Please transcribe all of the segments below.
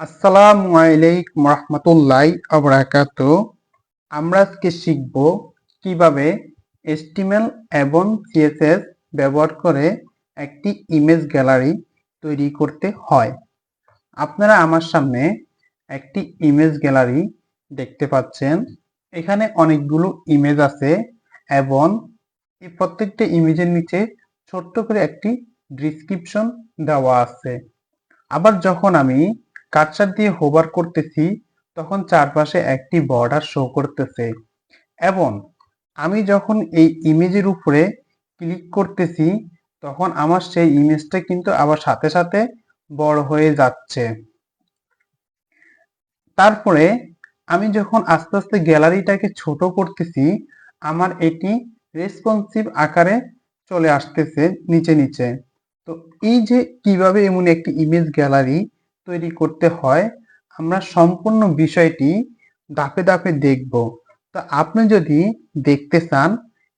আসসালামু আলাইকুম রহমতুল্লাহ আবরাকাত। আমরা আজকে শিখব কীভাবে এস্টিমেল এবং সিএসএস ব্যবহার করে একটি ইমেজ গ্যালারি তৈরি করতে হয়। আপনারা আমার সামনে একটি ইমেজ গ্যালারি দেখতে পাচ্ছেন। এখানে অনেকগুলো ইমেজ আছে এবং এই প্রত্যেকটা ইমেজের নিচে ছোট্ট করে একটি ডিসক্রিপশন দেওয়া আছে। আবার যখন আমি কাটসার দিয়ে হোবার করতেছি, তখন চারপাশে একটি বর্ডার শো করতেছে। এবং আমি যখন এই ইমেজের উপরে ক্লিক করতেছি, তখন আমার সেই ইমেজটা কিন্তু আবার সাথে সাথে বড় হয়ে যাচ্ছে। তারপরে আমি যখন আস্তে আস্তে গ্যালারিটাকে ছোট করতেছি, আমার এটি রেসপন্সিভ আকারে চলে আসতেছে নিচে নিচে। তো এই যে কীভাবে এমন একটি ইমেজ গ্যালারি তৈরি করতে হয়, আমরা সম্পূর্ণ বিষয়টি ধাপে ধাপে দেখব। তো আপনি যদি দেখতে চান,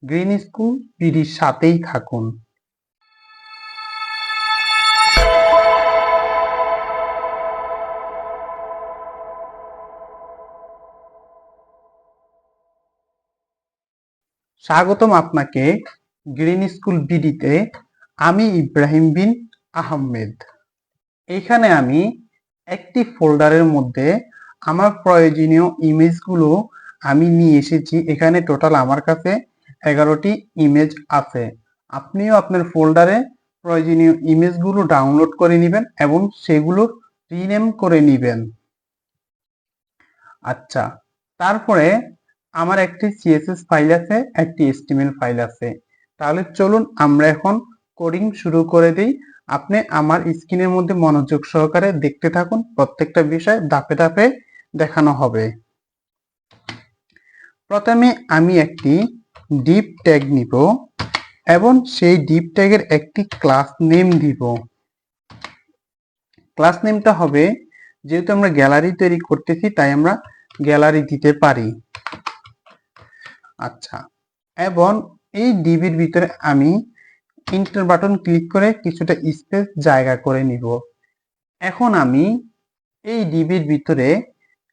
গ্রিন স্কুল পিডির সাথেই থাকুন। স্বাগতম আপনাকে গ্রিন স্কুল বিডিতে আমি ইব্রাহিম বিন আহমেদ। এখানে আমি একটি ফোল্ডারের মধ্যে আমার প্রয়োজনীয় ইমেজগুলো আমি নিয়ে এসেছি। এখানে টোটাল আমার কাছে এগারোটি ইমেজ আছে। আপনিও আপনার ফোল্ডারে প্রয়োজনীয় ইমেজগুলো ডাউনলোড করে নেবেন এবং সেগুলো রিনেম করে নেবেন। আচ্ছা তারপরে আমার একটি সিএসএস ফাইল আছে, একটি এস্টিমেল ফাইল আছে। তাহলে চলুন আমরা এখন কোডিং শুরু করে দিই। আপনি আমার স্ক্রিনের মধ্যে মনোযোগ সহকারে দেখতে থাকুন। প্রত্যেকটা বিষয় ধাপে ধাপে দেখানো হবে। প্রথমে আমি একটি ডিপ ট্যাগ নিব এবং সেই ডিপ ট্যাগের একটি ক্লাস নেম দিব। ক্লাস নেমটা হবে, যেহেতু আমরা গ্যালারি তৈরি করতেছি, তাই আমরা গ্যালারি দিতে পারি। আচ্ছা এবং এই ডিবির ভিতরে আমি ইন্টার বাটন ক্লিক করে কিছুটা স্পেস জায়গা করে নিব। এখন আমি এই ডিবির ভিতরে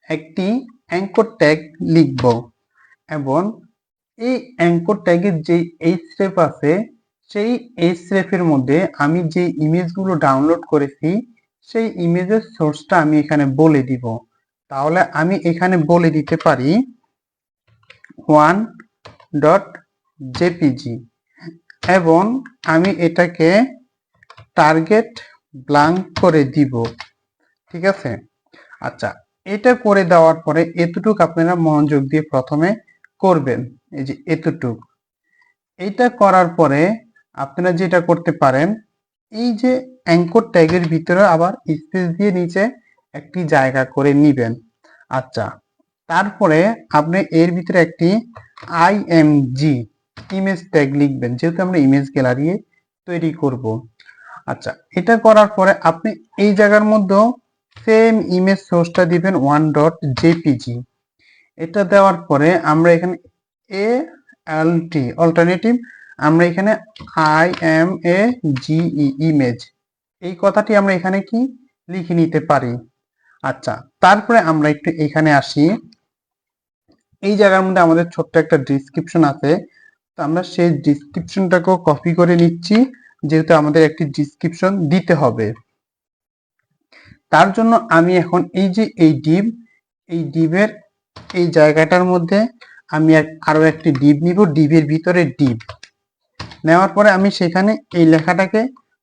একটি অ্যাঙ্কর ট্যাগ লিখব এবং এই অ্যাঙ্কর ট্যাগের যে এইচ রেফ আছে, সেই এইচ রেফের মধ্যে আমি যে ইমেজগুলো ডাউনলোড করেছি, সেই ইমেজের সোর্সটা আমি এখানে বলে দিব। তাহলে আমি এখানে বলে দিতে পারি ওয়ান ডট জেপিজি এবং আমি এটাকে টার্গেট ব্লাঙ্ক করে দিব। ঠিক আছে? আচ্ছা এটা করে দেওয়ার পরে এতটুক আপনারা মনোযোগ দিয়ে প্রথমে করবেন, এই যে এতটুক। এইটা করার পরে আপনারা যেটা করতে পারেন, এই যে অ্যাঙ্কর ট্যাগের ভিতরে আবার স্পেস দিয়ে নিচে একটি জায়গা করে নিবেন। আচ্ছা তারপরে আপনি এর ভিতরে একটি আইএমজি ইমেজ ট্যাগ লিখবেন। যেহেতু আমরা ইমেজ গ্যালারি তৈরি করব। আচ্ছা এটা করার পরে আপনি এই জায়গার মধ্যেও সেম ইমেজ সোর্সটা দিবেন ওয়ান ডট জেপিজি এটা দেওয়ার পরে আমরা এখানে এ এল টি অল্টারনেটিভ আমরা এখানে I M A G image এই কথাটি আমরা এখানে কি লিখে নিতে পারি? আচ্ছা তারপরে আমরা একটু এখানে আসি। এই জায়গার মধ্যে আমাদের ছোট্ট একটা ডিসক্রিপশন আছে। আমরা সেই ডিসক্রিপশনটাকেও কপি করে নিচ্ছি, যেহেতু আমাদের একটি ডিসক্রিপশন দিতে হবে। তার জন্য আমি এখন এই যে এই ডিব, এই ডিবের, এই জায়গাটার মধ্যে আমি আরও একটি ডিব নিব, ডিবের ভিতরে ডিব। নেওয়ার পরে আমি সেখানে এই লেখাটাকে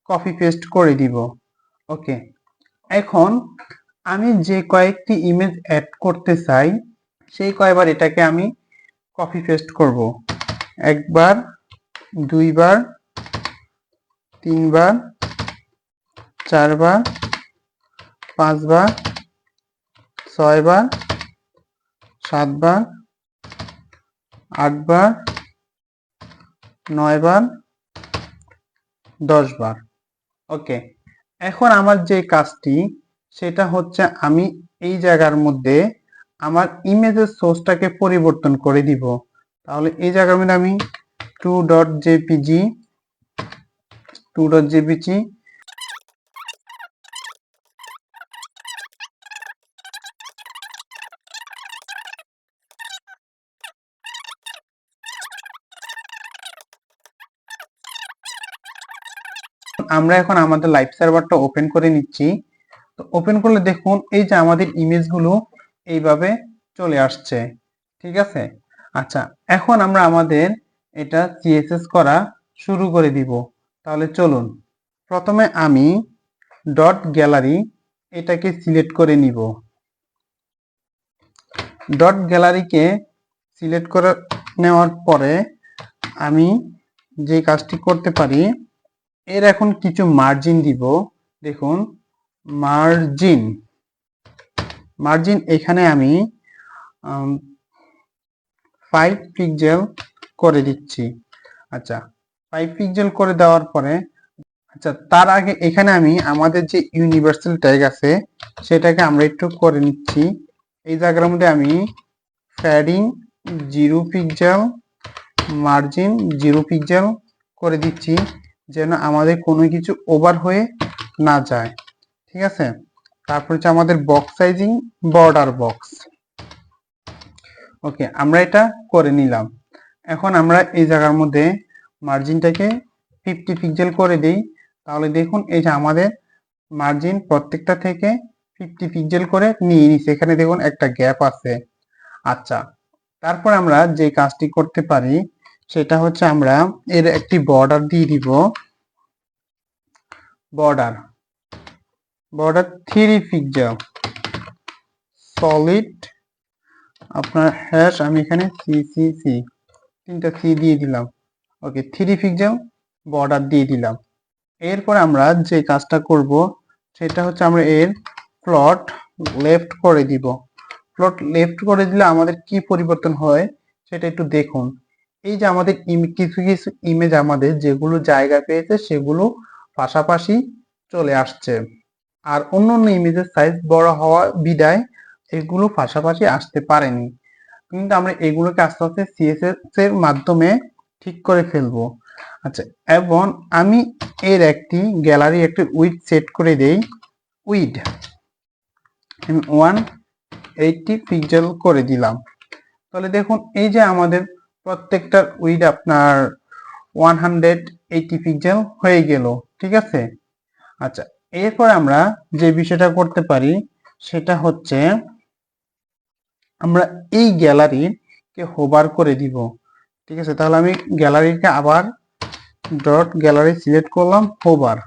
কপি পেস্ট করে দিব। ওকে এখন আমি যে কয়েকটি ইমেজ অ্যাড করতে চাই, সেই কয়বার এটাকে আমি কপি পেস্ট করব। একবার, দুইবার, তিনবার, চারবার, পাঁচবার, ছয়বার, সাতবার, আটবার, নয়বার, দশবার। ওকে, এখন আমার যে কাজটি, সেটা হচ্ছে আমি এই জায়গার মধ্যে আমার ইমেজের সোর্সটাকে পরিবর্তন করে দিব। তাহলে এই জায়গা মধ্যে আমি two dot JPG two dot JPG আমরা এখন আমাদের লাইভ সার্ভারটা ওপেন করে নিচ্ছি। তো ওপেন করলে দেখুন, এই যে আমাদের ইমেজগুলো এইভাবে চলে আসছে। ঠিক আছে? আচ্ছা এখন আমরা আমাদের এটা সিএসএস করা শুরু করে দিব। তাহলে চলুন, প্রথমে আমি ডট গ্যালারি এটাকে সিলেক্ট করে নিব। ডট গ্যালারিকে সিলেক্ট করে নেওয়ার পরে আমি যে কাজটি করতে পারি, এর এখন কিছু মার্জিন দিব। দেখুন মার্জিন মার্জিন এখানে আমি ফাইভ পিক্সেল করে দিচ্ছি। আচ্ছা ফাইভ পিক্সেল করে দেওয়ার পরে আচ্ছা তার আগে এখানে আমি আমাদের যে ইউনিভার্সাল ট্যাগ আছে, সেটাকে আমরা একটু করে নিচ্ছি। এই জায়গার মধ্যে আমি padding zero pixel margin zero pixel করে দিচ্ছি, যেন আমাদের কোনো কিছু ওভার হয়ে না যায়। ঠিক আছে? তারপর হচ্ছে আমাদের box sizing border box okay, আমরা এটা করে নিলাম। এখন আমরা এই জায়গার মধ্যে মার্জিনটাকে ফিফটি পিক্সেল করে দিই। তাহলে দেখুন, এই যে আমাদের মার্জিন প্রত্যেকটা থেকে ফিফটি পিক্সেল করে নিয়ে নিচ্ছে। এখানে দেখুন একটা গ্যাপ আছে। আচ্ছা তারপর আমরা যে কাজটি করতে পারি, সেটা হচ্ছে আমরা এর একটি বর্ডার দিয়ে দিব। Border border three pixel solid আপনার হ্যাশ আমি এখানে সি সি সি তিনটা সি দিয়ে দিলাম। ওকে থ্রি পিক্সেল বর্ডার দিয়ে দিলাম। এরপর আমরা যে কাজটা করব, সেটা হচ্ছে আমরা এর প্লট লেফট করে দিব। প্লট লেফট করে দিলে আমাদের কি পরিবর্তন হয়, সেটা একটু দেখুন। এই যে আমাদের কিছু কিছু ইমেজ আমাদের যেগুলো জায়গা পেয়েছে, সেগুলো পাশাপাশি চলে আসছে। আর অন্য অন্য ইমেজের সাইজ বড় হওয়া বিদায় এগুলো পাশাপাশি আসতে পারেনি। কিন্তু আমরা এগুলোকে আস্তে আস্তে সিএসএস এর মাধ্যমে ঠিক করে ফেলব। আচ্ছা এবং আমি এর একটি গ্যালারি একটি উইড সেট করে দেই। উইড আমি ওয়ান এইটটি পিক্সেল করে দিলাম। তাহলে দেখুন, এই যে আমাদের প্রত্যেকটার উইড আপনার ওয়ান হান্ড্রেড এইটি পিক্সেল হয়ে গেল, ঠিক আছে? আচ্ছা এরপর আমরা যে বিষয়টা করতে পারি, সেটা হচ্ছে আমরা এই গ্যালারিকে হোবার করে দিব। ঠিক আছে? তাহলে আমি গ্যালারিকে আবার ডট গ্যালারি সিলেক্ট করলাম হোবার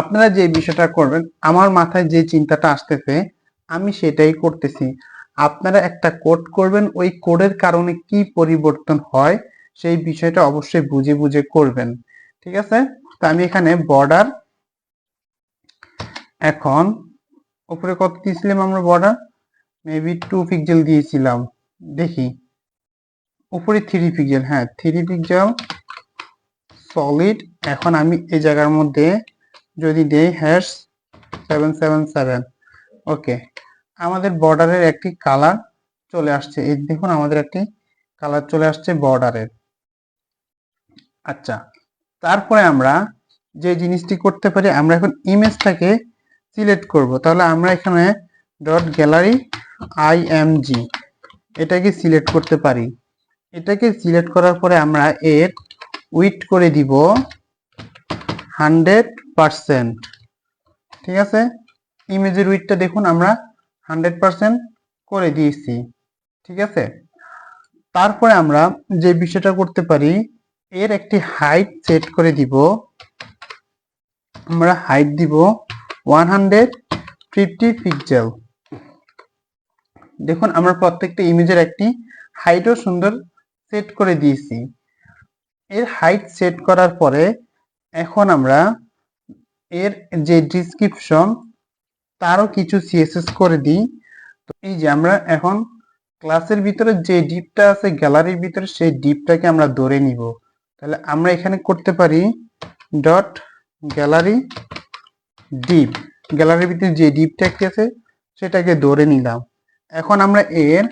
আপনারা যে বিষয়টা করবেন, আমার মাথায় যে চিন্তাটা আসতেছে, আমি সেটাই করতেছি। আপনারা একটা কোড করবেন, ওই কোডের কারণে কি পরিবর্তন হয়, সেই বিষয়টা অবশ্যই বুঝে বুঝে করবেন। ঠিক আছে? তো আমি এখানে বর্ডার এখন উপরে কত দিয়েছিলাম আমরা বর্ডার মেবি টু পিক্সেল দিয়েছিলাম। দেখি। উপরে থ্রি পিক্সেল হ্যাঁ থ্রি পিক্সেল সলিড এখন আমি এই জায়গার মধ্যে যদি দেই hash seven seven seven okay আমাদের বর্ডারের একটি কালার চলে আসছে। এই দেখুন, আমাদের একটি কালার চলে আসছে বর্ডারের আচ্ছা তারপরে আমরা যে জিনিসটি করতে পারি, আমরা এখন ইমেজটাকে সিলেক্ট করব। তাহলে আমরা এখানে ডট গ্যালারি আইএমজি এটাকে সিলেক্ট করতে পারি। এটাকে সিলেক্ট করার পরে আমরা এর উইট করে দিব হান্ড্রেড পারসেন্ট ঠিক আছে? ইমেজের উইটটা দেখুন, আমরা হান্ড্রেড পারসেন্ট করে দিয়েছি, ঠিক আছে? তারপরে আমরা যে বিষয়টা করতে পারি, এর একটি হাইট সেট করে দিব। আমরা হাইট দিব ওয়ান হান্ড্রেড ফিফটি পিক্সেল দেখুন, আমরা প্রত্যেকটা ইমেজের একটি হাইটও সুন্দর সেট করে দিয়েছি। এর হাইট সেট করার পরে এখন আমরা এর যে ডিসক্রিপশন তারও কিছু সিএসএস করে দিই। তো এই যে আমরা এখন ক্লাসের ভিতরে যে ডিপটা আছে গ্যালারির ভিতরে সেই ডিপটাকে আমরা ধরে নিব। তাহলে আমরা এখানে করতে পারি ডট গ্যালারি ডিপ গ্যালারির ভিতরে যে ডিপটা কি আছে, সেটাকে ধরে নিলাম। এখন আমরা এর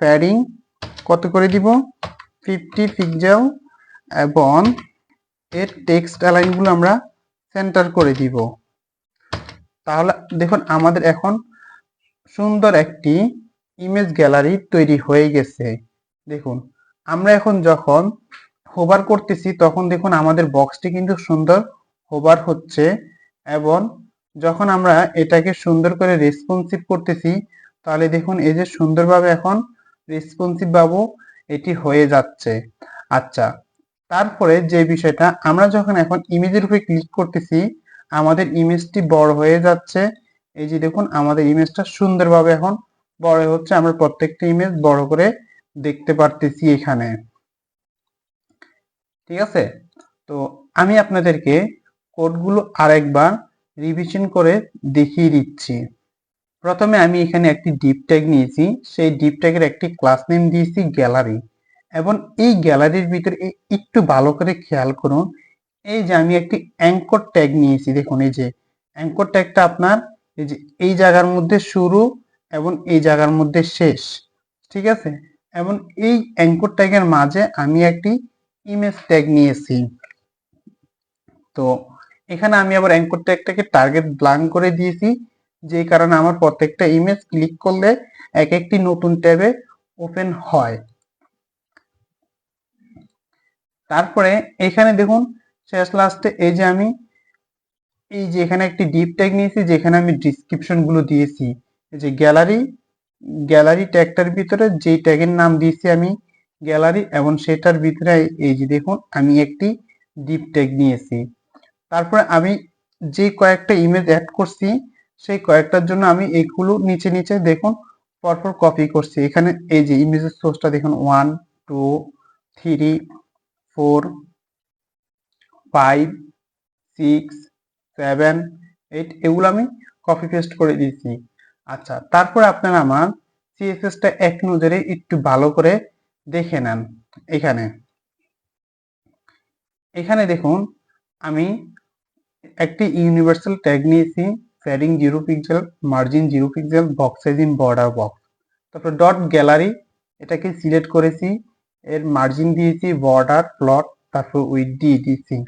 প্যাডিং কত করে দিব? ফিফটি পিক্সেল এবং এর টেক্সট অ্যালাইনগুলো আমরা সেন্টার করে দিব। তাহলে দেখুন, আমাদের এখন সুন্দর একটি ইমেজ গ্যালারি তৈরি হয়ে গেছে। দেখুন, আমরা এখন যখন হোভার করতেছি, তখন দেখুন, আমাদের বক্সটি কিন্তু সুন্দর হোভার হচ্ছে। এবং যখন আমরা এটাকে সুন্দর করে রেসপন্সিভ করতেছি, তাহলে দেখুন এই যে সুন্দরভাবে এখন রেসপন্সিভ বাবু এটি হয়ে যাচ্ছে। আচ্ছা তারপরে যে বিষয়টা, আমরা যখন এখন ইমেজের উপরে ক্লিক করতেছি, আমাদের ইমেজটি বড় হয়ে যাচ্ছে। এই যে দেখুন, আমাদের ইমেজটা সুন্দরভাবে এখন বড় হচ্ছে। আমরা প্রত্যেকটা ইমেজ বড় করে দেখতে পারতেছি এখানে। ঠিক আছে? তো আমি আপনাদেরকে কোডগুলো আরেকবার রিভিশন করে দেখিয়ে দিচ্ছি। প্রথমে আমি এখানে একটি ডিপ ট্যাগ নিয়েছি। সেই ডিপ ট্যাগের একটি ক্লাস নেম দিয়েছি গ্যালারি এবং এই গ্যালারির ভিতরে একটু ভালো করে খেয়াল করুন। এই যে আমি একটি অ্যাঙ্কর ট্যাগ নিয়েছি, দেখুন এই যে অ্যাঙ্কর ট্যাগটা আপনার এই যে এই জায়গার মধ্যে শুরু এবং এই জায়গার মধ্যে শেষ, ঠিক আছে? এবং এই অ্যাঙ্কর ট্যাগের মাঝে আমি একটি ইমেজ ট্যাগ নিয়েছি। তো এখানে আমি আবার অ্যাঙ্কর ট্যাগটাকে টার্গেট ব্লাঙ্ক করে দিয়েছি যে কারণে আমার প্রত্যেকটা ইমেজ ক্লিক করলে এক একটি নতুন ট্যাবে ওপেন হয়। তারপরে এখানে দেখুন, শেষ লাস্টে এই যে আমি, এই যে এখানে একটি ডিপ ট্যাগ নিয়েছি, যেখানে আমি ডিসক্রিপশনগুলো দিয়েছি। এই যে গ্যালারি গ্যালারি ট্যাগটার ভিতরে যেই ট্যাগের নাম দিয়েছি আমি গ্যালারি এবং সেটার ভিতরে এই যে দেখুন, আমি একটি ডিপ ট্যাগ নিয়েছি। তারপরে আমি যে কয়েকটা ইমেজ অ্যাড করছি, সেই কয়েকটার জন্য আমি এইগুলো নিচে নিচে দেখুন, পরপর কপি করছি। এখানে এই যে ইমেজের সোর্সটা দেখুন one two three four five six seven eight এগুলো আমি কপি পেস্ট করে দিয়েছি। আচ্ছা তারপরে আপনারা আমার সিএসএসটা এক নজরে একটু ভালো করে দেখে নেন। এখানে এখানে দেখুন, আমি একটি ইউনিভার্সাল ট্যাগ নিয়েছি padding zero pixel margin zero pixel box in border box তারপর ডট গ্যালারি এটাকে সিলেক্ট করেছি, এর মার্জিন দিয়েছি বর্ডার প্লট তারপর উইথ দিয়ে দিয়েছি।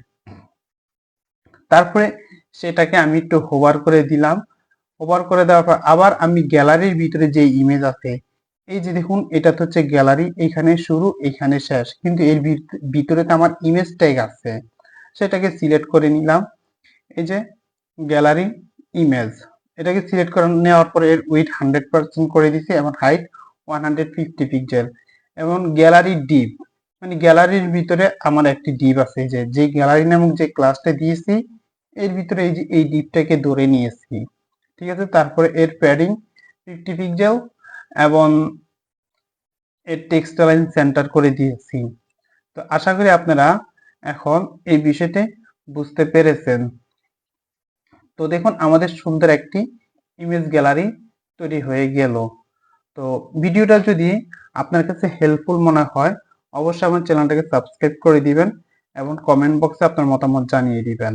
তারপরে সেটাকে আমি একটু হোভার করে দিলাম। হোভার করে দেওয়ার পর আবার আমি গ্যালারির ভিতরে যে ইমেজ আছে, এই যে দেখুন, এটা তো হচ্ছে গ্যালারি এখানে শুরু, এখানে শেষ। কিন্তু এর ভিত- ভিতরে তো আমার ইমেজ ট্যাগ আছে। সেটাকে সিলেক্ট করে নিলাম। এই যে গ্যালারি ইমেজ এটাকে সিলেক্ট করে নেওয়ার পরে এর উইথ হান্ড্রেড পার্সেন্ট করে দিছি এবং height one hundred fifty pixel এবং গ্যালারি ডিপ মানে গ্যালারির ভিতরে আমার একটি ডিপ আছে যে যে গ্যালারি নামক যে ক্লাসটা দিয়েছি, এর ভিতরে এই যে এই ডিপটাকে ধরে নিয়েছি, ঠিক আছে? তারপরে এর প্যাডিং ফিফটি পিক্সেল এবং এর টেক্সট লাইন সেন্টার করে দিয়েছি। তো আশা করি আপনারা এখন এই বিষয়টি বুঝতে পেরেছেন। তো দেখুন, আমাদের সুন্দর একটি ইমেজ গ্যালারি তৈরি হয়ে গেল। তো ভিডিওটা যদি আপনার কাছে হেল্পফুল মনে হয়, অবশ্যই আমার চ্যানেলটাকে সাবস্ক্রাইব করে দিবেন এবং কমেন্ট বক্সে আপনার মতামত জানিয়ে দিবেন।